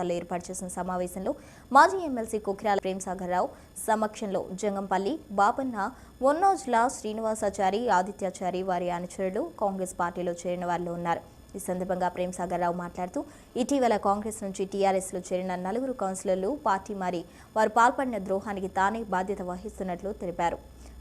తల్లి ఏర్పాటు చేసిన సమావేశంలో మాజీ ఎమ్మెల్సీ కుక్రాల ప్రేమసాగర్ రావు సమక్షంలో జంగంపల్లి బాపన్న మొన్నోజ్ల శ్రీనివాసాచారి ఆదిత్యాచారి వారి అనుచరులు కాంగ్రెస్ పార్టీలో చేరిన వారిలో ఉన్నారు. ఈ సందర్భంగా ప్రేమసాగర్ రావు మాట్లాడుతూ ఇటీవల కాంగ్రెస్ నుంచి టీఆర్ఎస్లో చేరిన నలుగురు కౌన్సిలర్లు పార్టీ మారి వారు పాల్పడిన ద్రోహానికి తానే బాధ్యత వహిస్తున్నట్లు తెలిపారు.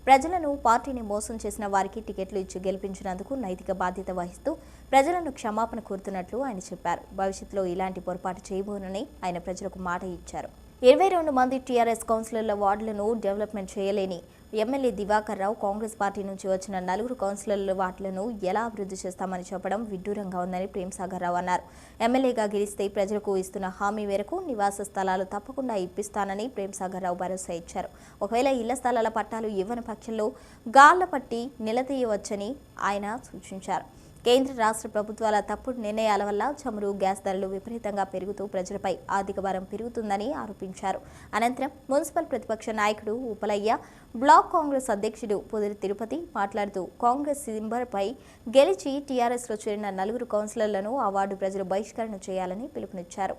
ప్రజలను పార్టీని మోసం చేసిన వారికి టికెట్లు ఇచ్చి గెలిపించినందుకు నైతిక బాధ్యత వహిస్తూ ప్రజలను క్షమాపణ కోరుతున్నట్లు ఆయన చెప్పారు. భవిష్యత్తులో ఇలాంటి పొరపాటు చేయబోనని ఆయన ప్రజలకు మాట ఇచ్చారు. ఇరవై రెండు మంది టీఆర్ఎస్ కౌన్సిలర్ల వార్డులను డెవలప్మెంట్ చేయలేని MLA Diwakar Rao Congress party నుంచి వచ్చిన నలుగురు కౌన్సిలర్ల వార్డులను ఎలా అభివృద్ధి చేస్తామని చెప్పడం విడ్డూరంగా ఉందని ప్రేమ్సాగర్ రావు అన్నారు. ఎమ్మెల్యేగా గెలిస్తే ప్రజలకు ఇస్తున్న హామీ మేరకు నివాస స్థలాలు తప్పకుండా ఇప్పిస్తానని ప్రేమసాగర్ రావు భరోసా ఇచ్చారు. ఒకవేళ ఇళ్ళ స్థలాల పట్టాలు ఇవ్వని పక్షంలో గాళ్ళ పట్టి నిలదీయవచ్చని ఆయన సూచించారు. కేంద్ర రాష్ట్ర ప్రభుత్వాల తప్పుడు నిర్ణయాల వల్ల చమురు గ్యాస్ ధరలు విపరీతంగా పెరుగుతూ ప్రజలపై ఆర్థిక భారం పెరుగుతుందని ఆరోపించారు. అనంతరం మున్సిపల్ ప్రతిపక్ష నాయకుడు ఉపలయ్య బ్లాక్ కాంగ్రెస్ అధ్యక్షుడు పొదిరి తిరుపతి మాట్లాడుతూ కాంగ్రెస్ సింబర్పై గెలిచి టీఆర్ఎస్లో చేరిన నలుగురు కౌన్సిలర్లను ఆ వార్డు ప్రజలు బహిష్కరణ చేయాలని పిలుపునిచ్చారు.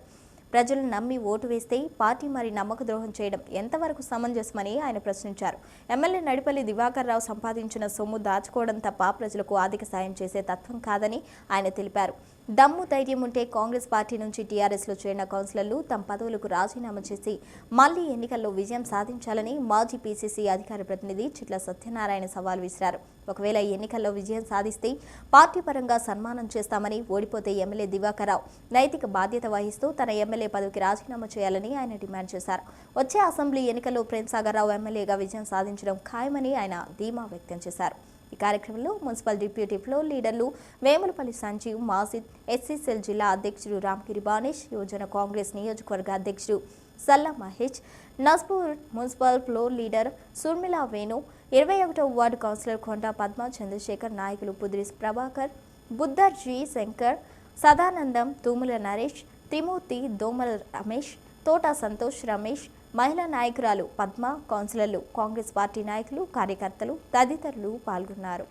ప్రజలు నమ్మి ఓటు వేస్తే పార్టీ మరి నమ్మక ద్రోహం చేయడం ఎంతవరకు సమంజసమని ఆయన ప్రశ్నించారు. ఎమ్మెల్యే నడిపల్లి దివాకర్ రావు సంపాదించిన సొమ్ము దాచుకోవడం తప్ప ప్రజలకు ఆర్థిక సాయం చేసే తత్వం కాదని ఆయన తెలిపారు. దమ్ము ధైర్యం ఉంటే కాంగ్రెస్ పార్టీ నుంచి టీఆర్ఎస్లో చేరిన కౌన్సిలర్లు తమ పదవులకు రాజీనామా చేసి మళ్ళీ ఎన్నికల్లో విజయం సాధించాలని మాజీ పీసీసీ అధికార ప్రతినిధి చిట్ల సత్యనారాయణ సవాల్ విసిరారు. ఒకవేళ ఈ ఎన్నికల్లో విజయం సాధిస్తే పార్టీ పరంగా సన్మానం చేస్తామని ఓడిపోతే ఎమ్మెల్యే దివాకర్రావు నైతిక బాధ్యత వహిస్తూ తన ఎమ్మెల్యే పదవికి రాజీనామా చేయాలని ఆయన డిమాండ్ చేశారు. వచ్చే అసెంబ్లీ ఎన్నికల్లో ప్రేమ్సాగర్ రావు ఎమ్మెల్యేగా విజయం సాధించడం ఖాయమని ఆయన ధీమా వ్యక్తం చేశారు. ఈ కార్యక్రమంలో మున్సిపల్ డిప్యూటీ ఫ్లోర్ లీడర్లు వేములపల్లి సంజీవ్ మాసిద్ ఎస్సీసెల్ జిల్లా అధ్యక్షుడు రామ్గిరి బానేష్ యువజన కాంగ్రెస్ నియోజకవర్గ అధ్యక్షుడు Salla Mahesh Naspur municipal floor leader Surmila Venu ఇరవై ఒకటో వార్డు కౌన్సిలర్ కొండ పద్మ చంద్రశేఖర్ నాయకులు పుద్రిస్ ప్రభాకర్ బుద్ధర్జీ శంకర్ సదానందం తూముల నరేష్ త్రిమూర్తి దోమల రమేష్ తోట సంతోష్ రమేష్ మహిళా నాయకురాలు పద్మ కౌన్సిలర్లు కాంగ్రెస్ పార్టీ నాయకులు కార్యకర్తలు తదితరులు పాల్గొన్నారు.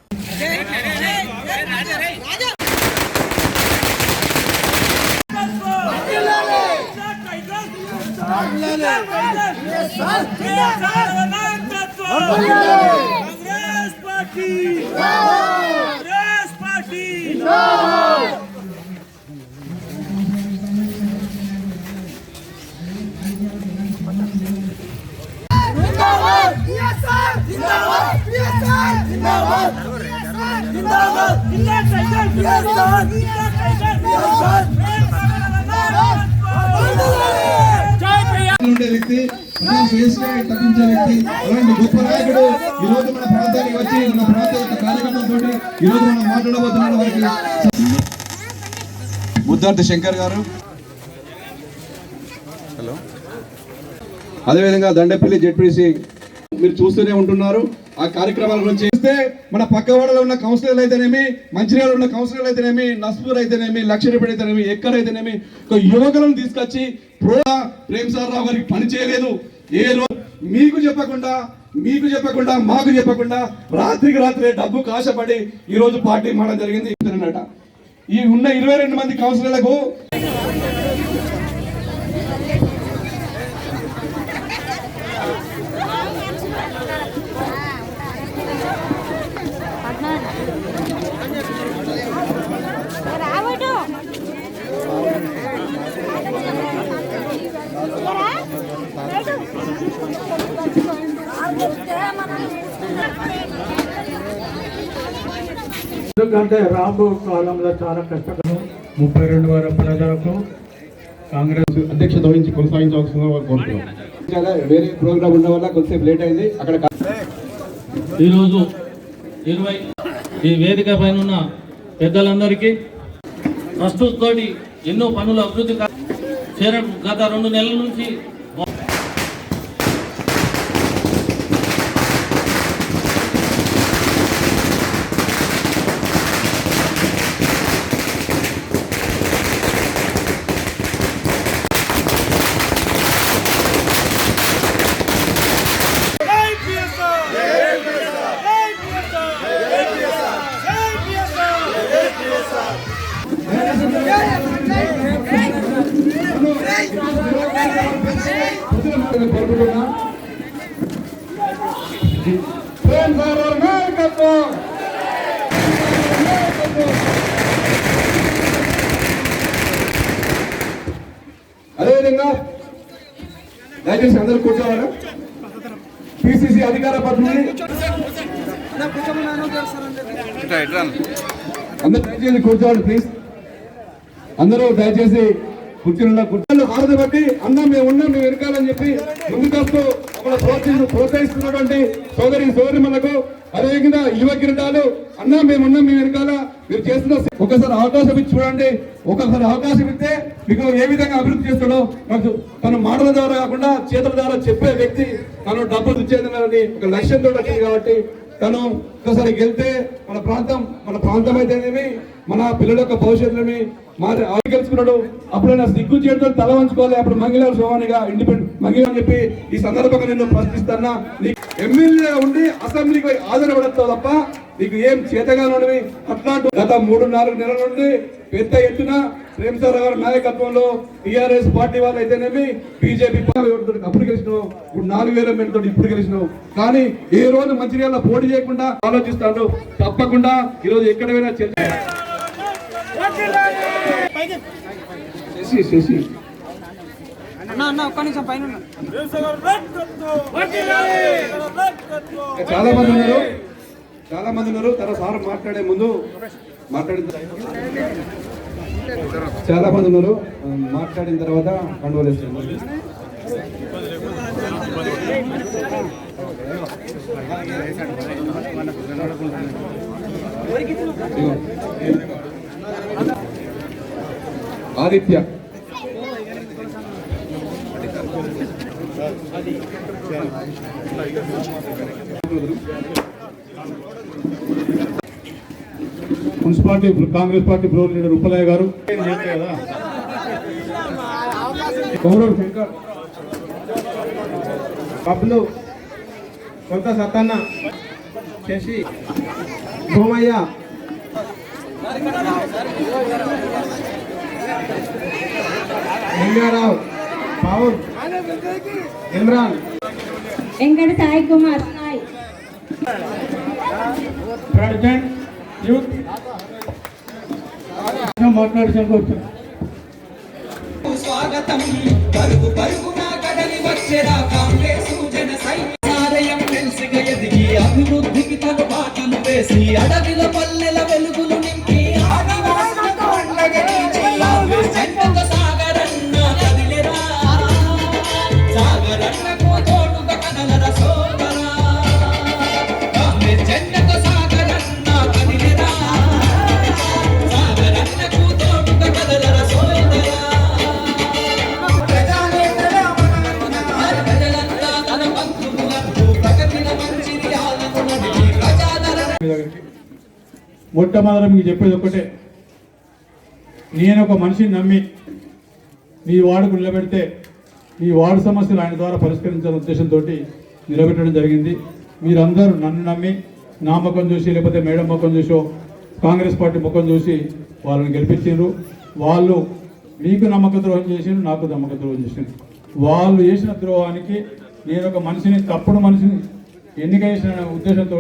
కాంగ్రెస్ పార్టీ కాంగ్రెస్ పార్టీ ఉండే వ్యక్తి ప్రజా శ్రేష్ఠ తప్పించే వ్యక్తి అలాంటి గొప్ప నాయకుడు ఈ రోజు మన ప్రాంతానికి వచ్చి మన ప్రాంత యొక్క కార్యకర్తలతో ఈ రోజు మనం మాట్లాడబోతున్నాడు వారికి బుద్ధార్థి శంకర్ గారు. హలో అదేవిధంగా దండపల్లి జెడ్పీసీ మీరు చూస్తూనే ఉంటున్నారు. ఆ కార్యక్రమాల గురించి చూస్తే మన పక్కవాడలో ఉన్న కౌన్సిలర్లు అయితేనేమి మంచిర్యాలలో ఉన్న కౌన్సిలర్లు అయితేనేమి నస్పూర్ అయితేనేమి లక్ష్మీపేట అయితేనేమి ఎక్కడైతేనేమి ఒక యువకులను తీసుకొచ్చి ప్రో ప్రేమ్ సార్ రావు గారికి పని చేయలేదు. ఏ రోజు మీకు చెప్పకుండా మీకు చెప్పకుండా మాకు చెప్పకుండా రాత్రికి రాత్రే డబ్బు కాశపడి ఈ రోజు పార్టీ మారడం జరిగింది. అన్నట ఈ ఉన్న ఇరవై రెండు మంది కౌన్సిలర్లకు ఎందుకంటే రాబో కాలంలో చాలా కష్టపడి. ముప్పై రెండు వార ప్రజలకు కాంగ్రెస్ అధ్యక్షత వహించి కొనసాగించవలసిందిగా కోరుతున్నాం. చాలా వేరే ప్రోగ్రామ్ ఉండడం వల్ల కొంచెంసేపు లేట్ అయింది. అక్కడ ఈరోజు ఇరవై ఈ వేదిక పైన ఉన్న పెద్దలందరికీ ట్రస్ట్ తోటి ఎన్నో పనులు అభివృద్ధి చేరడం గత రెండు నెలల నుంచి పిసిసి అధికార అందరూ దయచేసి కూర్చోవాలి ప్లీజ్. అందరూ దయచేసి కూర్చున్న కుర్చీలు హారతి బట్టి అన్న మేము ఉన్నాం మేము వెనకాలని చెప్పి ముందుకొస్తూ మమ్మల్ని ప్రోత్సహిస్తున్నటువంటి సోదరి సోదరి మనకు అదేవిధంగా యువ కిరీటాలు. అన్నా మేము మీ వెనకాల. మీరు చేస్తున్న ఒకసారి అవకాశం ఇచ్చి చూడండి. ఒకసారి అవకాశం ఇస్తే మీకు ఏ విధంగా అభివృద్ధి చేస్తాడో నాకు తన మాటల ద్వారా కాకుండా చేతుల ద్వారా చెప్పే వ్యక్తి తను డబ్బులు ఇచ్చేదని ఒక లక్ష్యంతో వచ్చింది కాబట్టి తను ఒకసారి గెలితే మన ప్రాంతం మన ప్రాంతం అయితేనేమి మన పిల్లల యొక్క భవిష్యత్తుని మరి ఆయన గెలుచుకున్నాడు అప్పుడైనా సిగ్గు చేయడంతో తల వంచుకోవాలి అప్పుడు మంగిళ సోమానిగా ఇండిపెండెంట్ మంగిళ అని చెప్పి ఈ సందర్భంగా నేను ప్రశ్నిస్తున్నా నీకు ఉండి అసెంబ్లీకి పోయి హాజరుపడతావు తప్ప నీకు ఏం చేతగానోనివి అట్లాంటి గత మూడు నాలుగు నెలల నుండి పెద్ద ఎత్తున ప్రేమ్ సార్ గారి నాయకత్వంలో టిఆర్ఎస్ పార్టీ వాళ్ళు అయితేనేమి బీజేపీ అప్పుడు గెలిచినావు? ఇప్పుడు నాలుగు వేల మందితో ఇప్పుడు గెలిచినావు. కానీ ఏ రోజు మంచిర్యాల పోటీ చేయకుండా ఆలోచిస్తాడు. తప్పకుండా ఈ రోజు ఎక్కడ పోయినా చర్చ శశి శశి. ప్రేమ్ సాగర్ నాయకత్వం వర్ధిల్లాలి నాయకత్వం. చాలా మంది ఉన్నారు. చాలా మంది ఉన్నారు. తన సార్ మాట్లాడే ముందు మాట్లాడిన చాలా మంది ఉన్నారు. మాట్లాడిన తర్వాత కండువలేస్తారు Aditya municipality Congress party floor leader Uppalaiah గారు. బబ్లు కొంత సత్తన్న శశి భూమయ్య లింగారావు పవన్ ఇమ్రాన్. వెంకట సాయి కుమార్. సాయి ప్రెసిడెంట్ యూత్ మాట్లాడి వచ్చాను స్వాగతం. పరుగు నా కదలి వచ్చెరా కాంగ్రెస్ జన ఎదిగి అభివృద్ధికి తను బాటలు వేసి అడవిలో పల్లె దగ్గరికి మొట్టమొదటి మీకు చెప్పేది ఒకటే నేను ఒక మనిషిని నమ్మి మీ వాడుకు నిలబెడితే మీ వార్డు సమస్యలు ఆయన ద్వారా పరిష్కరించాలనే ఉద్దేశంతో నిలబెట్టడం జరిగింది. మీరందరూ నన్ను నమ్మి నా ముఖం చూసి లేకపోతే మేడం ముఖం చూసో కాంగ్రెస్ పార్టీ ముఖం చూసి వాళ్ళని గెలిపించారు. వాళ్ళు మీకు నమ్మక ద్రోహం చేసిండ్రు నాకు నమ్మక ద్రోహం చేసిండ్రు. వాళ్ళు చేసిన ద్రోహానికి నేను ఒక మనిషిని తప్పుడు మనిషిని ఎన్నిక చేసిన ఉద్దేశంతో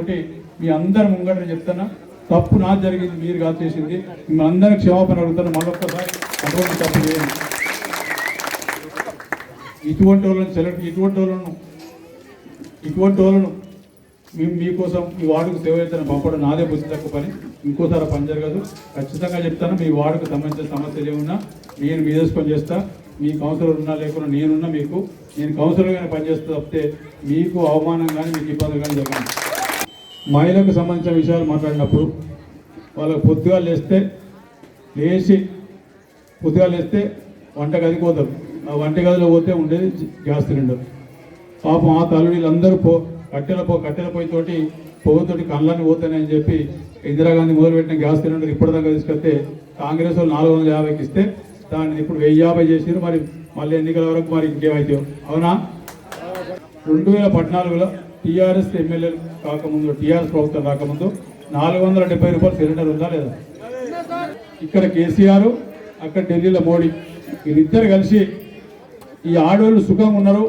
మీ అందరి ముంగట చెప్తున్నా తప్పు నా జరిగింది మీరు కాదు చేసింది. మిమ్మల్ని అందరినీ క్షమాపణ అడుగుతాను మరొకసారి అటువంటి తప్పు చేయండి ఇటువంటి వాళ్ళని సెలెక్ట్ ఇటువంటి వాళ్ళను ఇటువంటి వాళ్ళను మేము మీకోసం మీ వార్డుకు సేవ చేస్తాను పంపడం నాదే బుద్ధి తక్కువ పని. ఇంకోసారి పని జరగదు. ఖచ్చితంగా చెప్తాను మీ వార్డుకు సంబంధించిన సమస్యలు ఏమున్నా నేను మీ మీదేసుకొని చేస్తా. మీ కౌన్సిలర్ ఉన్నా లేకున్నా నేనున్నా మీకు. నేను కౌన్సిలర్గానే పనిచేస్తా తప్పితే మీకు అవమానం కానీ మీకు ఇబ్బందులు కానీ జరగదు మహిళలకు సంబంధించిన విషయాలు మాట్లాడినప్పుడు వాళ్ళకు పొద్దుగా లేస్తే లేచి పొద్దుగా లేస్తే వంటగదికి పోతారు. ఆ వంటగదిలో పోతే ఉండేది గ్యాస్ సిలిండర్. పాపం ఆ తల్లుడిలందరూ పో కట్టెల పో కట్టెల పోయితోటి పొగతోటి కళ్ళని పోతానని చెప్పి ఇందిరాగాంధీ మొదలుపెట్టిన గ్యాస్ సిలిండర్ ఇప్పటిదాకా తీసుకొస్తే కాంగ్రెస్ వాళ్ళు నాలుగు వందల యాభైకి ఇస్తే దాన్ని ఇప్పుడు వెయ్యి యాభై చేసారు మరి మళ్ళీ ఎన్నికల వరకు మరి ఇంకేమైతే? అవునా? రెండు వేల పద్నాలుగులో టీఆర్ఎస్ ఎమ్మెల్యేలు కాకముందు టీఆర్ఎస్ ప్రభుత్వం రాకముందు నాలుగు వందల డెబ్బై రూపాయలు సిలిండర్ ఉందా లేదా? ఇక్కడ కేసీఆర్ అక్కడ ఢిల్లీలో మోడీ వీళ్ళిద్దరు కలిసి ఈ ఆడవాళ్ళు సుఖంగా ఉన్నారు.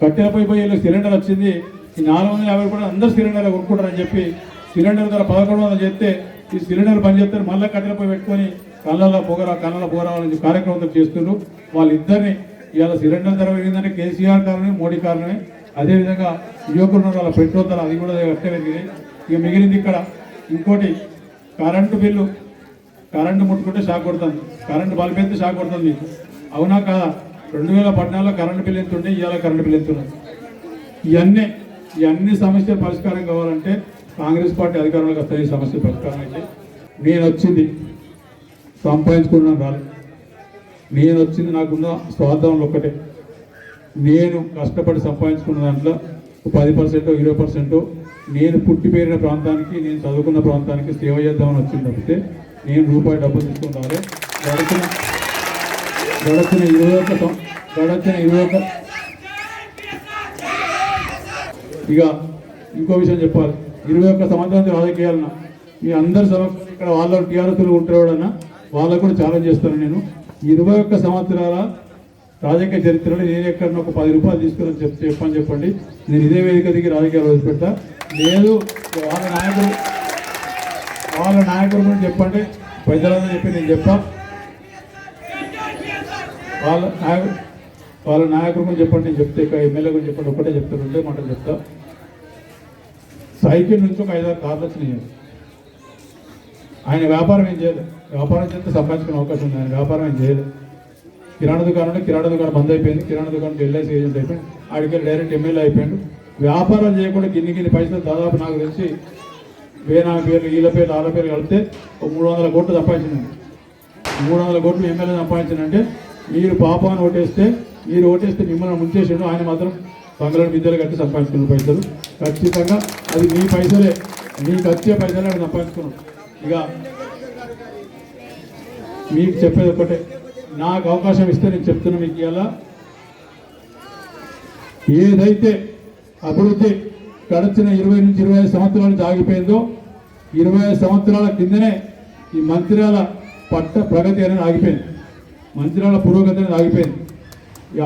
కట్టెలపై పొయ్యి పోయి సిలిండర్ వచ్చింది. ఈ నాలుగు వందల యాభై రూపాయలు అందరు సిలిండర్ కొనుక్కుంటారని చెప్పి సిలిండర్ ధర పదకొండు వందలు చెప్తే ఈ సిలిండర్ పనిచేస్తారు మళ్ళీ కట్టెల పొయ్యి పెట్టుకొని కళ్ళల్లో పొగరా కళ్ళలో పోరావాలని కార్యక్రమం చేస్తుండ్రు. వాళ్ళిద్దరిని ఇవాళ సిలిండర్ ధర పెరిగిందంటే కేసీఆర్ కారణమే మోడీ కారణమే. అదేవిధంగా యువకులు ఉన్నారు వాళ్ళ పెట్రోల్ ధర అది కూడా అట్టే పెరిగింది ఇక మిగిలింది ఇక్కడ ఇంకోటి కరెంటు బిల్లు కరెంటు ముట్టుకుంటే షాక్ కొడుతుంది. కరెంటు బల్బ్ షాక్ కొడుతుంది. మీకు అవునా కాదా? రెండు వేల పద్నాలుగులో కరెంటు బిల్లు ఎంత ఉండే ఇవాళ కరెంటు బిల్లు ఎంత ఇవన్నీ ఇవన్నీ సమస్యలు పరిష్కారం కావాలంటే కాంగ్రెస్ పార్టీ అధికారంలోకి వస్తాయి ఈ సమస్య పరిష్కారం అయితే నేను వచ్చింది సంపాదించుకున్నాను రాలేదు నేను వచ్చింది నాకున్న స్వార్థంలో ఒక్కటే. నేను కష్టపడి సంపాదించుకున్న దాంట్లో పది పర్సెంట్ ఇరవై పర్సెంట్ నేను పుట్టి పెరిగిన ప్రాంతానికి నేను చదువుకున్న ప్రాంతానికి సేవ చేద్దామని వచ్చింది తప్పితే నేను రూపాయి డబ్బు తీసుకుని రాలే గడచిన ఇరవై ఒక్క గడచిన ఇరవై ఒక్క ఇక ఇంకో విషయం చెప్పాలి. ఇరవై ఒక్క సంవత్సరానికి రాజకీయాలన్నా మీ అందరి సమక్షంలో ఇక్కడ వాళ్ళ టీఆర్ఎస్లు ఉంటారు వాళ్ళకు కూడా ఛాలెంజ్ చేస్తాను నేను. ఇరవై ఒక్క సంవత్సరాల రాజకీయ చరిత్రలో నేను ఎక్కడన్నా ఒక పది రూపాయలు తీసుకుని చెప్ చెప్పని చెప్పండి. నేను ఇదే వేదిక దిగి రాజకీయాలు వదిలిపెట్టా లేదు వాళ్ళ నాయకులు వాళ్ళ నాయకులు గురించి చెప్పండి. పెద్దలందరూ చెప్పి నేను చెప్పా వాళ్ళ నాయకుడు వాళ్ళ నాయకుడు గురించి చెప్పండి నేను చెప్తే ఇక ఎమ్మెల్యే గురించి చెప్పండి ఒకటే చెప్తాను రెండే మాటలు చెప్తా. సైకిల్ నుంచి ఒక ఐదారు కార్లు వచ్చినాయి. ఆయన వ్యాపారం ఏం చేయలేదు. వ్యాపారం చేస్తే సంపాదించుకునే అవకాశం ఉంది. ఆయన వ్యాపారం ఏం చేయలేదు. కిరాణా దుకాణం కిరాణా దుకాణం బంద్ అయిపోయింది. కిరాణా దుకాణం ఎల్ఐసి ఏజెంట్ అయిపోయింది ఆడికి డైరెక్ట్ ఎమ్మెల్యే అయిపోయాడు. వ్యాపారం చేయకుండా గిన్ని గిన్ని పైసలు దాదాపు నాకు తెలిసి వేనా పేరు వీళ్ళ పేరు వాళ్ళ పేరు కలిపితే ఒక మూడు వందల కోట్లు సంపాదించినండి మూడు వందల కోట్లు ఎమ్మెల్యే సంపాదించినంటే మీరు పాపాన్ని ఓటేస్తే మీరు ఓటేస్తే మిమ్మల్ని ముంచేసిండు. ఆయన మాత్రం బంగాళ విద్యలు కట్టి సంపాదించుకున్న పైసలు. ఖచ్చితంగా అది మీ పైసలే. మీకు వచ్చే పైసలే సంపాదించుకున్నాం ఇక మీకు చెప్పేది ఒకటే నాకు అవకాశం ఇస్తే నేను చెప్తున్నా మీకు ఇలా ఏదైతే అభివృద్ధి గడిచిన ఇరవై నుంచి ఇరవై ఐదు సంవత్సరాలు ఆగిపోయిందో ఇరవై ఐదు సంవత్సరాల కిందనే ఈ మంత్రాల పట్ట ప్రగతి అనేది ఆగిపోయింది. మంత్రాల పురోగతి అనేది ఆగిపోయింది.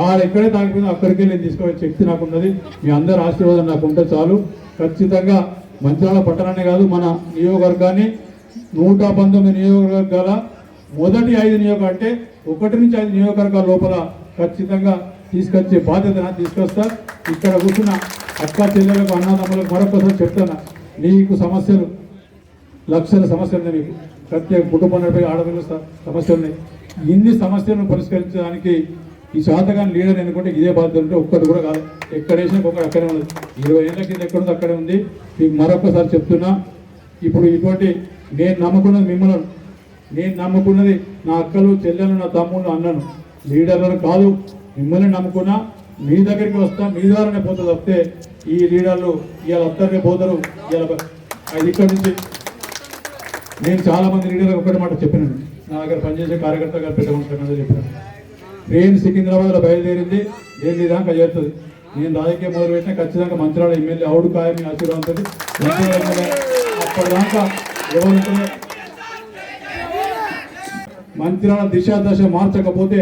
ఆడ ఎక్కడైతే ఆగిపోయిందో అక్కడికే నేను తీసుకునే శక్తి నాకు ఉన్నది మీ అందరి ఆశీర్వాదం నాకు ఉంటే చాలు. ఖచ్చితంగా మంత్రాల పట్టణాన్ని కాదు మన నియోజకవర్గాన్ని నూట పంతొమ్మిది నియోజకవర్గాల మొదటి ఐదు నియోజక అంటే ఒకటి నుంచి ఐదు నియోజకవర్గాల లోపల ఖచ్చితంగా తీసుకొచ్చే బాధ్యత తీసుకొస్తా ఇక్కడ కూర్చున్న అక్క చెల్లెలకు అన్నదమ్ములకు మరొకసారి చెప్తాను నీకు సమస్యలు లక్షల సమస్యలు ఉన్నాయి మీకు ప్రత్యేక కుటుంబం నడిపే ఆడపిల్ల సమస్యలు ఉన్నాయి. ఇన్ని సమస్యలను పరిష్కరించడానికి ఈ శాతకాన్ని లీడర్ అనుకుంటే ఇదే బాధ్యత ఉంటే ఒక్కటి కూడా కాదు. ఎక్కడ వేసినా ఒక్కటి అక్కడే ఉంది ఇరవై ఏళ్ళ కింద ఎక్కడ ఉందో అక్కడే ఉంది. మీకు మరొకసారి చెప్తున్నా ఇప్పుడు ఇటువంటి నేను నమ్ముకున్నది మిమ్మల్ని నేను నమ్ముకున్నది నా అక్కలు చెల్లెలు నా తమ్ముళ్ళు అన్నను. లీడర్లను కాదు మిమ్మల్ని నమ్ముకున్నా మీ దగ్గరికి వస్తా మీ ద్వారానే పోతుంది తప్పితే ఈ లీడర్లు ఇవాళ వస్తారనే పోతారు. ఇవాళ ఇక్కడ నుంచి నేను చాలా మంది లీడర్లకు ఒకటి మాట చెప్పినాను. నా దగ్గర పనిచేసే కార్యకర్త గారు మనుషులు చెప్పాను ట్రైన్ సికింద్రాబాద్లో బయలుదేరింది ఢిల్లీ దాకా చేరుతుంది. నేను రాజకీయం మొదలు పెట్టినా ఖచ్చితంగా మంత్రాల ఎమ్మెల్యే అవుడు ఖాయం మీ ఆశీర్వాదంతో అప్పటిదాకా ఎవరు మంత్రాల దిశాదశ మార్చకపోతే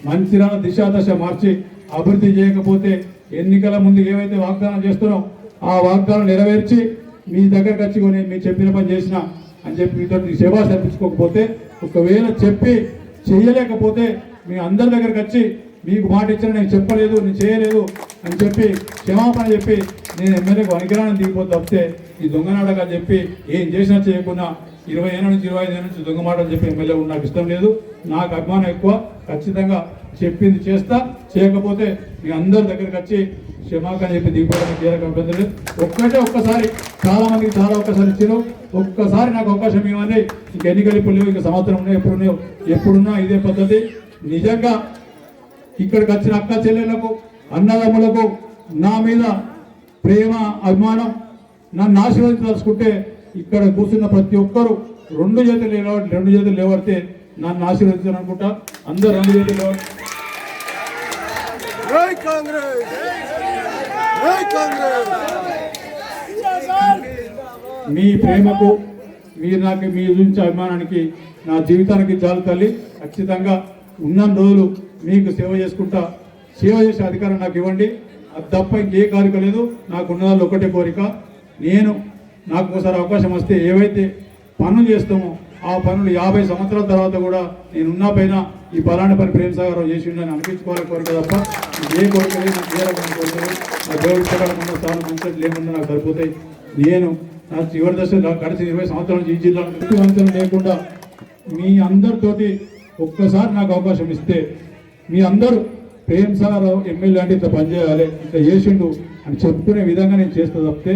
మంత్రాల దిశాదశ మార్చి అభివృద్ధి చేయకపోతే ఎన్నికల ముందు ఏవైతే వాగ్దానం చేస్తున్నాం ఆ వాగ్దానం నెరవేర్చి మీ దగ్గరకు వచ్చి కొని మీరు చెప్పిన పని చేసిన అని చెప్పి మీతో సేవా సరిపించుకోకపోతే ఒకవేళ చెప్పి చేయలేకపోతే మీ అందరి దగ్గరకు వచ్చి మీకు మాట ఇచ్చిన నేను చెప్పలేదు నేను చేయలేదు అని చెప్పి క్షమాపణ చెప్పి నేను ఎమ్మెల్యేకు అనిగ్రహణం దిగిపోతే తప్పితే ఈ దొంగ చెప్పి ఏం చేసినా చేయకుండా ఇరవై ఏళ్ళ నుంచి ఇరవై ఐదు ఏళ్ళ నుంచి దొంగ మాటలు చెప్పి ఎమ్మెల్యే ఉన్న నాకు ఇష్టం లేదు. నాకు అభిమానం ఎక్కువ. ఖచ్చితంగా చెప్పింది చేస్తా. చేయకపోతే మీ అందరి దగ్గరికి వచ్చి క్షమాపణ చెప్పి దిగిపోవడానికి తీరక అభ్యంతరం లేదు. ఒక్కటే ఒక్కసారి చాలా మందికి చాలా ఒక్కసారి ఇచ్చారు ఒక్కసారి నాకు అవకాశం ఇవ్వండి. ఇంక ఎన్నికలు ఇప్పుడు లేవు ఇంకా సంవత్సరం ఉన్నాయి ఎప్పుడు ఉన్నాయో ఎప్పుడున్నా ఇదే పద్ధతి. నిజంగా ఇక్కడికి వచ్చిన అక్క చెల్లెలకు అన్నదమ్ములకు నా మీద ప్రేమ అభిమానం నన్ను ఆశీర్వదించదలుచుకుంటే ఇక్కడ కూర్చున్న ప్రతి ఒక్కరు రెండు చేతులు లేవ రెండు చేతులు లేవడితే నన్ను ఆశీర్వదించాను అనుకుంటా. అందరు రెండు చేతులు లేవ మీ ప్రేమకు మీరు నాకు మీ గురించి అభిమానానికి నా జీవితానికి చాలు తల్లి. ఖచ్చితంగా ఉన్న రోజులు మీకు సేవ చేసుకుంటా. సేవ చేసే అధికారం నాకు ఇవ్వండి. అది తప్ప ఇంకే కోరిక లేదు. నాకు ఉన్నదాళ్ళు ఒకటే కోరిక. నేను నాకు ఒకసారి అవకాశం వస్తే ఏవైతే పనులు చేస్తామో ఆ పనులు యాభై సంవత్సరాల తర్వాత కూడా నేను పైన ఈ పలానా పని ప్రేమ సాగరం చేసి ఉండని అనిపించుకోవాలి కోరిక తప్ప. ఏ కోరిక లేదు నాకు ఏ రకమైన నా దేవుడి ప్రకారం ఉన్న స్థానం మంచి లేకుండా నాకు సరిపోతాయి. నేను నా చివరి దశ గడిచిన ఇరవై సంవత్సరాల నుంచి ఈ లేకుండా మీ అందరితోటి ఒక్కసారి నాకు అవకాశం ఇస్తే మీ అందరూ ప్రేమ్ సార్ ఎమ్మెల్యే అంటే ఇట్లా పనిచేయాలి ఇట్లా చేసిండు అని చెప్పుకునే విధంగా నేను చేస్తా తప్పితే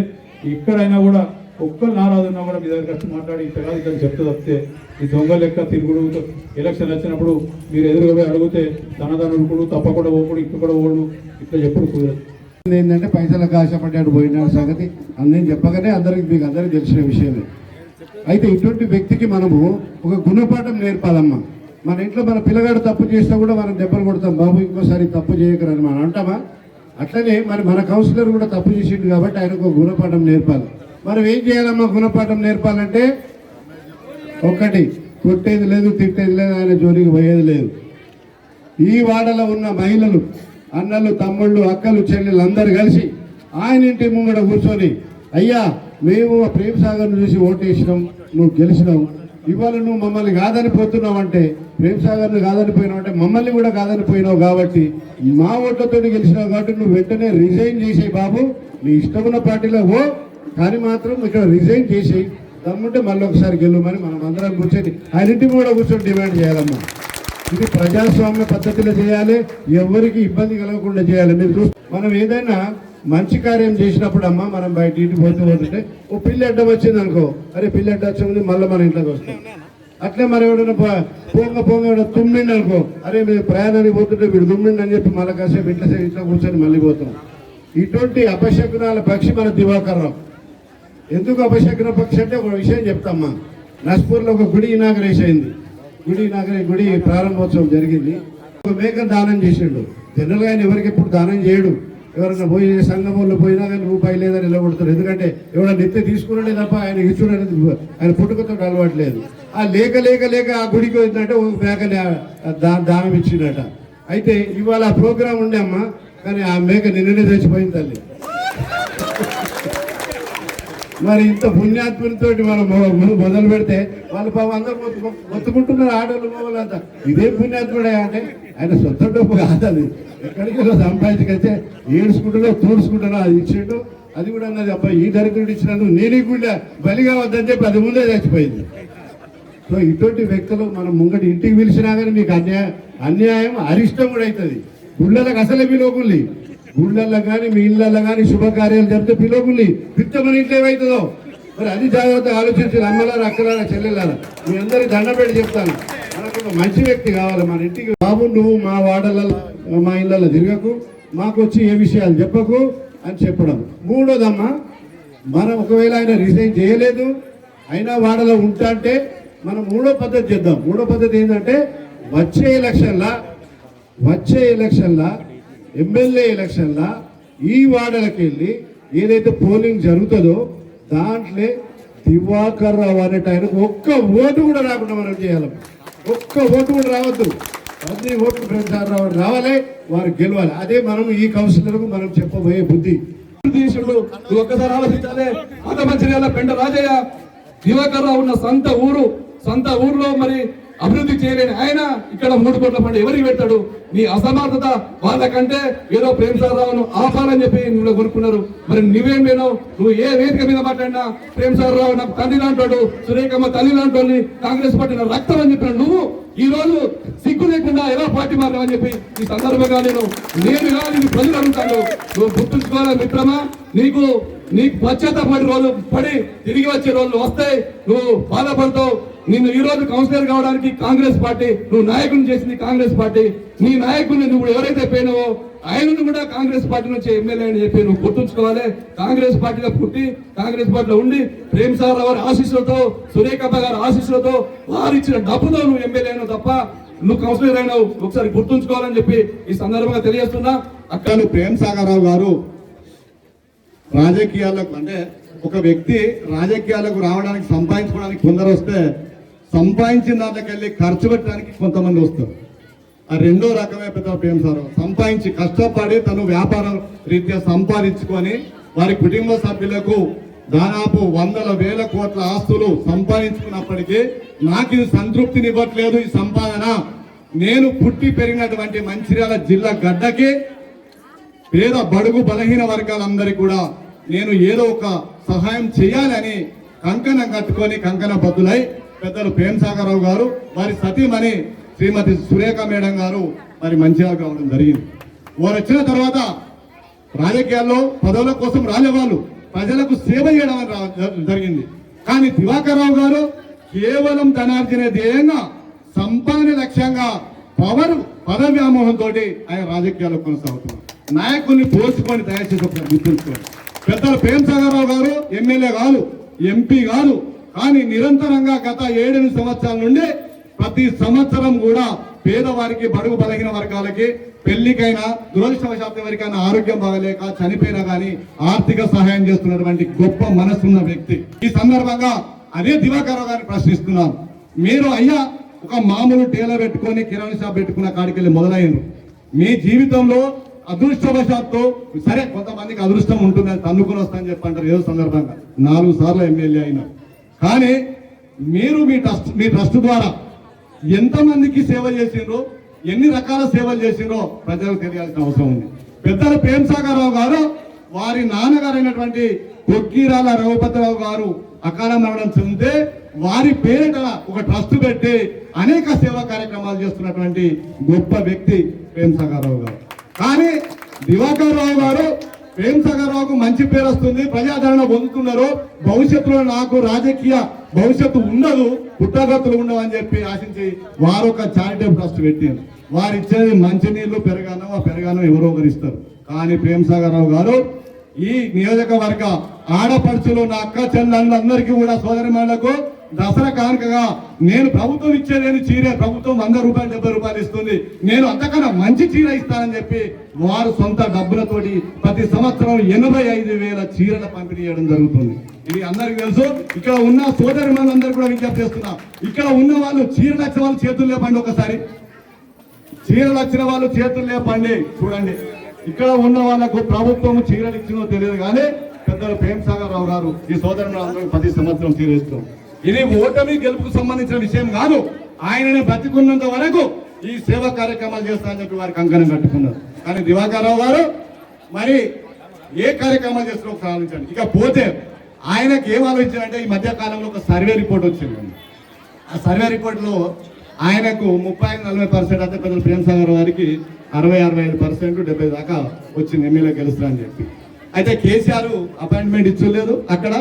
ఎక్కడైనా కూడా ఒక్కరు నారాజున్నా కూడా మీ దగ్గర వచ్చి మాట్లాడి ఇట్లా కాదు ఇక్కడ తప్పితే ఈ దొంగ లెక్క తిరుగుడు ఎలక్షన్ వచ్చినప్పుడు మీరు ఎదురుగా అడిగితే ధనధనుడు తప్పకుండా పోకుడు ఇక్కడ కూడా పోడు. ఇట్లా చెప్పుడు కుదరదు. ఏంటంటే పైసలకు ఆశపడ్డాడు పోయిన సంగతి. అందరం చెప్పగానే అందరికి మీకు అందరికీ తెలిసిన విషయమే. అయితే ఇటువంటి వ్యక్తికి మనము ఒక గుణపాఠం నేర్పాలమ్మా. మన ఇంట్లో మన పిల్లగాడు తప్పు చేసినా కూడా మనం దెబ్బలు కొడతాం. బాబు ఇంకోసారి తప్పు చేయకరని మనం అంటామా? అట్లనే మరి మన కౌన్సిలర్ కూడా తప్పు చేసిండు కాబట్టి ఆయనకు ఒక గుణపాఠం నేర్పాలి. మనం ఏం చేయాలమ్మా గుణపాఠం నేర్పాలంటే? ఒక్కటి కొట్టేది లేదు తిట్టేది లేదు ఆయన జోలికి పోయేది లేదు. ఈ వాడలో ఉన్న మహిళలు అన్నలు తమ్ముళ్ళు అక్కలు చెల్లెలు అందరు కలిసి ఆయన ఇంటి ముంగడ కూర్చొని అయ్యా మేము ప్రేమసాగర్ను చూసి ఓటేసినాం నువ్వు గెలిచినావు ఇవాళ నువ్వు మమ్మల్ని కాదని పోతున్నావు అంటే ప్రేమ్ సాగర్ను కాదని పోయినావు అంటే మమ్మల్ని కూడా కాదని పోయినావు కాబట్టి మా ఓట్లతో గెలిచినావు కాబట్టి నువ్వు వెంటనే రిజైన్ చేసేయి బాబు. నీ ఇష్టమున్న పార్టీలో ఓ కానీ మాత్రం ఇక్కడ రిజైన్ చేసేయి. దమ్ముంటే మళ్ళీ ఒకసారి గెలుమని మనం అందరం కూర్చొని అన్నింటి కూడా కూర్చొని డిమాండ్ చేయాలమ్మా. ఇది ప్రజాస్వామ్య పద్ధతిలో చేయాలి ఎవరికి ఇబ్బంది కలగకుండా చేయాలి. మీరు మనం ఏదైనా మంచి కార్యం చేసినప్పుడు అమ్మా మనం బయట ఇంటికి పోతూ పోతుంటే ఓ పిల్లి అడ్డం వచ్చింది అనుకో అరే పిల్లి అడ్డం వచ్చింది మళ్ళీ మన ఇంట్లోకి వస్తాం. అట్లే మరి ఎవడైనా పొంగ పొంగ తుమ్మిండి అనుకో అరే మీరు ప్రయాణానికి పోతుంటే వీడు తుమ్మిండి అని చెప్పి మళ్ళీ కాసేపు ఇంట్లో ఇంట్లో కూర్చొని మళ్ళీ పోతాం. ఇటువంటి అపశకునాల పక్షి మన దివాకరం ఎందుకు అపశకున పక్షి అంటే ఒక విషయం చెప్తామ్మా. నస్పూర్లో ఒక గుడి ఇనాగరేషన్ అయింది గుడి ఇనాగరే గుడి ప్రారంభోత్సవం జరిగింది. ఒక మేక దానం చేసిండు. జనరల్గా ఆయన ఎవరికి ఎప్పుడు దానం చేయడు. ఎవరైనా పోయి సంఘంలో పోయినా కానీ రూపాయి లేదని నిలబడతారు. ఎందుకంటే ఎవరైనా నిత్య తీసుకున్నాడే తప్ప ఆయన ఇచ్చుడు అనేది ఆయన పుట్టుకతో అలవాటు లేదు. ఆ లేక లేక లేక ఆ గుడికి పోయిందంటే ఒక మేకని దా- దానం ఇచ్చిండట అయితే ఇవాళ ఆ ప్రోగ్రాం ఉండే అమ్మ కానీ ఆ మేక నిన్ననే తెచ్చిపోయింది తల్లి. మరి ఇంత పుణ్యాత్ములతో మనం మొదలు పెడితే వాళ్ళు పాపం అందరూ మొత్తు- మొత్తుకుంటున్నారు ఆడవాళ్ళు మొగలు అంతా. ఇదే పుణ్యాత్ముడే అంటే ఆయన సొంత డబ్బు కాదు అది. ఎక్కడికి సంపాదించకైతే ఏడుచుకుంటున్నా తోడుచుకుంటున్నా అది ఇచ్చిండు. అది కూడా అన్నది అబ్బాయి ఈ దరిద్రుడు ఇచ్చినందుకు నేను కూడా బలి కావద్దని చెప్పి అది ముందే చచ్చిపోయింది. సో ఇటువంటి వ్యక్తులు మనం ముంగటి ఇంటికి పిలిచినా కానీ మీకు అన్యాయం అన్యాయం అరిష్టం కూడా అవుతుంది. గుళ్ళలకు అసలే పిలువకుల్లి గుళ్ళల్లో కానీ మీ ఇళ్ళల్లో కానీ శుభకార్యాలు జరిపితే పిలువకుల్లి పిత్తమని ఇంట్లో ఏమవుతుందో మరి అది జాగ్రత్తగా ఆలోచించి అమ్మలారా అక్కలారా చెల్లెలారా? మీ అందరికి దండ పెట్టి చెప్తాను. మనకు ఒక మంచి వ్యక్తి కావాలి మన ఇంటికి. బాబు నువ్వు మా వాడలలో మా ఇళ్ళల్లో తిరగకు. మాకు వచ్చి ఏ విషయాలు చెప్పకు అని చెప్పడం. మూడోదమ్మా మనం ఒకవేళ ఆయన రిజైన్ చేయలేదు అయినా వాడలో ఉంటా అంటే మనం మూడో పద్ధతి చేద్దాం. మూడో పద్ధతి ఏంటంటే వచ్చే ఎలక్షన్లా వచ్చే ఎలక్షన్లా ఎమ్మెల్యే ఎలక్షన్లా ఈ వార్డులకు వెళ్ళి ఏదైతే పోలింగ్ జరుగుతుందో దాంట్లో దివాకర్ రావు అనేట ఆయనకు ఒక్క ఓటు కూడా రాకుండా మనం చేయాలి? ఒక్క ఓటు కూడా రావద్దు. అన్ని ఓట్లు ప్రచారం రావాలి రావాలి వారు గెలవాలి. అదే మనం ఈ కౌన్సిలర్కు మనం చెప్పబోయే బుద్ధి. దేశంలో నువ్వు ఒక్కసారి ఆలోచించాలి. అంత మంచిర్యాల పెండ రాజయ్య దివాకర్ రావు ఉన్న సొంత ఊరు సొంత ఊర్లో మరి అభివృద్ధి చేయలేని ఆయన ఇక్కడ మూడు కోట్ల పంట ఎవరికి పెట్టాడు నీ అసమర్థత వాళ్ళకంటే ఏదో ప్రేమ్ సార్ రావును ఆపాలని చెప్పి నువ్వు కొనుక్కున్నారు మరి నువ్వేం లేను నువ్వు ఏ వేదిక మీద మాట్లాడినా ప్రేమ్ సార్ రావు నాకు తల్లి లాంటోడు సురేఖమ్మ తల్లి లాంటోని కాంగ్రెస్ పార్టీ రక్తం అని చెప్పిన నువ్వు ఈ రోజు సిగ్గు లేకుండా ఎలా పార్టీ మారావని చెప్పి ఈ సందర్భంగా నేను నేను కాదు ప్రజలు అడుగుతాను? నువ్వు గుర్తుంచుకోవాలి మిత్రమా? నీకు నీకు పశ్చాత్తాపడి రోజు పడి తిరిగి వచ్చే రోజులు వస్తాయి. నువ్వు బాధపడతావు. నిన్ను ఈ రోజు కౌన్సిలర్ కావడానికి కాంగ్రెస్ పార్టీ నువ్వు నాయకుని చేసింది కాంగ్రెస్ పార్టీ. నీ నాయకుడిని నువ్వు ఎవరైతే పోయినావో ఆయనను కూడా కాంగ్రెస్ పార్టీ నుంచి ఎమ్మెల్యే అని చెప్పి నువ్వు గుర్తుంచుకోవాలి. కాంగ్రెస్ పార్టీలో పుట్టి కాంగ్రెస్ పార్టీలో ఉండి ప్రేమ్ సార్ గారి ఆశీస్సులతో సురేఖ గారి ఆశీస్సులతో వారు ఇచ్చిన డబ్బుతో నువ్వు ఎమ్మెల్యే అయినావు తప్ప నువ్వు కౌన్సిలర్ అయినావు. ఒకసారి గుర్తుంచుకోవాలని చెప్పి ఈ సందర్భంగా తెలియజేస్తున్నా. అక్కలు ప్రేమ్ సాగరరావు గారు రాజకీయాలకు అంటే ఒక వ్యక్తి రాజకీయాలకు రావడానికి సంపాదించుకోవడానికి కొందరు వస్తే సంపాదించిన దాంట్లోకి ఖర్చు పెట్టడానికి కొంతమంది వస్తారు. ఆ రెండో రకమే పెద్ద ప్రేమ సార్ సంపాదించి కష్టపడి తను వ్యాపారం రీత్యా సంపాదించుకొని వారి కుటుంబ సభ్యులకు దాదాపు వందల వేల కోట్ల ఆస్తులు సంపాదించుకున్నప్పటికీ నాకు ఇది సంతృప్తిని ఇవ్వట్లేదు ఈ సంపాదన. నేను పుట్టి పెరిగినటువంటి మంచిర్యాల జిల్లా గడ్డకి పేద బడుగు బలహీన వర్గాలందరికీ కూడా నేను ఏదో ఒక సహాయం చేయాలని కంకణం కట్టుకొని కంకణ బద్దులై పెద్దలు ప్రేమసాగరరావు గారు వారి సతీమణి శ్రీమతి సురేఖ మేడం గారు మరి మంచిగా కావడం జరిగింది. వారు వచ్చిన తర్వాత రాజకీయాల్లో పదవుల కోసం రాలేవాళ్ళు ప్రజలకు సేవ చేయడం రా- జరిగింది. కానీ దివాకర్ రావు గారు కేవలం ధనార్జన ధ్యేయంగా సంపాదన లక్ష్యంగా పవర్ పదవి వ్యామోహంతో ఆయన రాజకీయాల్లో కొనసాగుతున్నారు. నాయకుల్ని పోల్చుకొని తయారు చేసే ఒకసారి గుర్తుంచుకోండి. పెద్దలు ప్రేమసాగరరావు గారు ఎమ్మెల్యే కాదు ఎంపీ కాదు కానీ నిరంతరంగా గత ఏడెనిమిది సంవత్సరాల నుండి ప్రతి సంవత్సరం కూడా పేదవారికి బడుగు బలహీన వర్గాలకి పెళ్ళికైనా దురదృష్టవశాత్తు ఎవరికైనా ఆరోగ్యం బాగలేక చనిపోయినా కానీ ఆర్థిక సహాయం చేస్తున్నటువంటి గొప్ప మనసున్న వ్యక్తి. ఈ సందర్భంగా అదే దివాకర్ గారిని ప్రశ్నిస్తున్నాం. మీరు అయ్యా ఒక మామూలు టేలర్ పెట్టుకొని కిరాణా షాప్ పెట్టుకున్న కాడికి వెళ్ళి మొదలయ్యారు మీ జీవితంలో అదృష్టవశాత్తు సరే కొంతమందికి అదృష్టం ఉంటుంది అని వస్తా అని చెప్పంటారు ఏదో సందర్భంగా నాలుగు సార్లు ఎమ్మెల్యే అయినా. కానీ మీరు మీ ట్రస్ట్ మీ ట్రస్ట్ ద్వారా ఎంతమందికి సేవ చేసిండ్రో ఎన్ని రకాల సేవలు చేసిండ్రో ప్రజలకు తెలియాల్సిన అవసరం ఉంది. పెద్దల ప్రేమసాగరరావు గారు వారి నాన్నగారైనటువంటి కొక్కీరాల కొక్కిరాల రఘుపతిరావు గారు అకాల మరణం చెందితే వారి పేరిట ఒక ట్రస్ట్ పెట్టి అనేక సేవా కార్యక్రమాలు చేస్తున్నటువంటి గొప్ప వ్యక్తి ప్రేమసాగరరావు గారు. కానీ దివాకర్ రావు గారు ప్రేమసాగర్ రావుకు మంచి పేరు వస్తుంది. ప్రజాదరణ పొందుతున్నారు. భవిష్యత్తులో నాకు రాజకీయ భవిష్యత్తు ఉండదు. పుట్టగతులు ఉండవు అని చెప్పి ఆశించి వారు ఒక చారిటబుల్ ట్రస్ట్ పెట్టారు వారు ఇచ్చేది మంచినీళ్ళు పెరగానం ఆ పెరగానం ఎవరో ఒకరు ఇస్తారు. కానీ ప్రేమసాగర్ రావు గారు ఈ నియోజకవర్గ ఆడపడుచులు నా అక్క చెల్లెళ్ళందరికీ కూడా సోదరి దసరా కానుకగా నేను ప్రభుత్వం ఇచ్చేదేని చీర ప్రభుత్వం వంద రూపాయలు డెబ్బై రూపాయలు ఇస్తుంది. నేను అంతకన్నా మంచి చీర ఇస్తానని చెప్పి వారు సొంత డబ్బులతోటి ప్రతి సంవత్సరం ఎనభై ఐదు వేల చీరల పంపిణీ చేయడం జరుగుతుంది. ఇది అందరికీ తెలుసు. ఇక్కడ ఉన్న సోదరి మనందరూ కూడా విజ్ఞప్తి చేస్తున్నా. ఇక్కడ ఉన్న వాళ్ళు చీరలు వచ్చిన వాళ్ళు చేతులు లేపండి ఒకసారి. చీరలు వచ్చిన వాళ్ళు చేతులు లేపండి. చూడండి. ఇక్కడ ఉన్న వాళ్ళకు ప్రభుత్వం చీరలు ఇచ్చిందో తెలియదు కానీ పెద్దలు ప్రేమసాగర్ రావు గారు ఈ సోదరులు అందరూ ప్రతి సంవత్సరం చీర ఇస్తాం. ఇది ఓటమి గెలుపుకు సంబంధించిన విషయం కాదు. ఆయనని బతికున్నంత వరకు ఈ సేవా కార్యక్రమాలు చేస్తానని చెప్పి వారికి అంకణం కట్టుకున్నారు. కానీ దివాకర్రావు గారు మరి ఏ కార్యక్రమాలు చేస్తారో ఒకసారి ఆలోచించండి. ఇక పోతే ఆయనకి ఏం ఆలోచించారంటే ఈ మధ్య కాలంలో ఒక సర్వే రిపోర్ట్ వచ్చింది. ఆ సర్వే రిపోర్ట్లో ఆయనకు ముప్పై నలభై పర్సెంట్ అంటే పెద్దలు ప్రేమసాగర్ గారికి అరవై అరవై ఐదు పర్సెంట్ డెబ్బై దాకా వచ్చింది ఎమ్మెల్యే గెలుస్తారని చెప్పి. అయితే కేసీఆర్ అపాయింట్మెంట్ ఇచ్చలేదు అక్కడ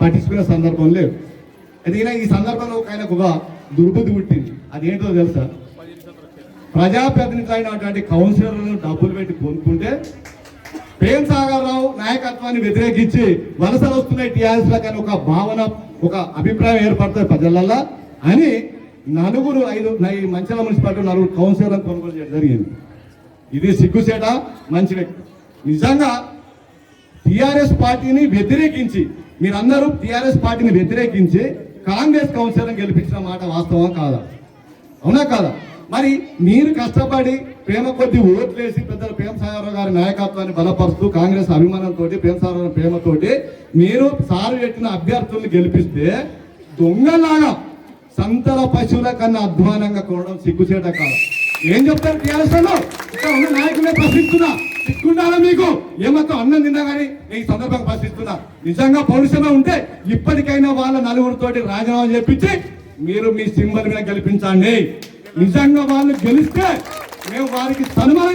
పట్టించుకునే సందర్భం లేదు. ఎందుకంటే ఈ సందర్భంలో ఒక ఆయనకు ఒక దుర్బుద్ధి పుట్టింది. అదేంటో తెలుసా? ప్రజాప్రతినిధి అయినటువంటి కౌన్సిలర్లను డబ్బులు పెట్టి కొనుక్కుంటే ప్రేమ్ సాగర్ రావు నాయకత్వాన్ని వ్యతిరేకించి వలసలు వస్తున్నాయి టీఆర్ఎస్ కానీ ఒక భావన ఒక అభిప్రాయం ఏర్పడుతుంది ప్రజలల్లో అని నలుగురు ఐదు ఈ మంచిల మున్సిపాలిటీ నలుగురు కౌన్సిలర్లను కొనుగోలు చేయడం జరిగింది. ఇది సిగ్గుసేట మంచి వ్యక్తి. నిజంగా టిఆర్ఎస్ పార్టీని వ్యతిరేకించి మీరందరూ టీఆర్ఎస్ పార్టీని వ్యతిరేకించి కాంగ్రెస్ కౌన్సిలర్ గెలిపించిన మాట వాస్తవం కాదా? అవునా కాదా? మరి మీరు కష్టపడి ప్రేమ కొద్ది ఓట్లేసి పెద్దలు ప్రేమ సాగరరావు గారి నాయకత్వాన్ని బలపరుస్తూ కాంగ్రెస్ అభిమానంతో ప్రేమ సాగరరావు ప్రేమతోటి మీరు సారు పెట్టిన అభ్యర్థుల్ని గెలిపిస్తే దొంగలాగా సంతల పశువుల కన్నా అధ్వానంగా కొనడం సిగ్గుచేట కాదు. ఏం చెప్తారు టీఆర్ఎస్ నాయకులే ప్రశ్నిస్తున్నా. సిగ్గుండాలా మీకు? ఏమతో అన్నం తిన్నా కానీ నేను సందర్భంగా ప్రశ్నిస్తున్నా. నిజంగా పౌరుషమే ఉంటే ఇప్పటికైనా వాళ్ళ నలుగురితోటి రాజీనామా చెప్పించి మీరు మీ సింబల్ మీద గెలిపించండి. నిజంగా వాళ్ళు గెలిస్తే మేము వారికి సన్మానం